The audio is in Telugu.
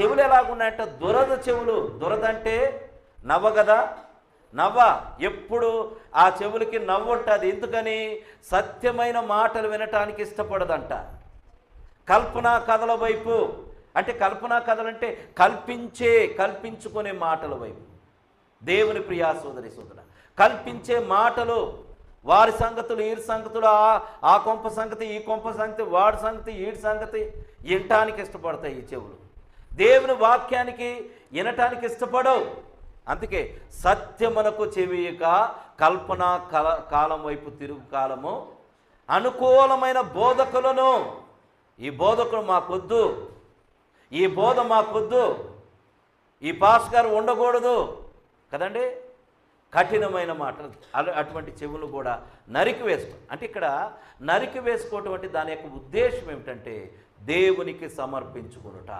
చెవులు ఎలాగున్నాయంటే దురద చెవులు. దురద అంటే నవ్వ కదా? నవ్వ. ఎప్పుడు ఆ చెవులకి నవ్వు ఉంటుంది. ఎందుకని? సత్యమైన మాటలు వినటానికి ఇష్టపడదంట. కల్పనా కథల వైపు. అంటే కల్పనా కథలంటే కల్పించే కల్పించుకునే మాటల వైపు. దేవుని ప్రియా సోదరి సోదర కల్పించే మాటలు. వారి సంగతులు ఈ సంగతులు ఆ ఆ కొంప సంగతి ఈ కొంప సంగతి వాడి సంగతి ఈడి సంగతి వినటానికి ఇష్టపడతాయి ఈ చెవులు. దేవుని వాక్యానికి వినటానికి ఇష్టపడవు. అందుకే సత్యమునకు చెవియక కల్పన కల కాలం వైపు తిరుగు కాలము అనుకూలమైన బోధకులను. ఈ బోధకులు మాకొద్దు. ఈ బోధ మాకొద్దు. ఈ పాస్ గారు ఉండకూడదు. కదండి? కఠినమైన మాట అటువంటి చెవులు కూడా నరికి వేసుకో అంటే ఇక్కడ నరికి వేసుకోవటం అంటే దాని యొక్క ఉద్దేశం ఏమిటంటే దేవునికి సమర్పించుకునుట.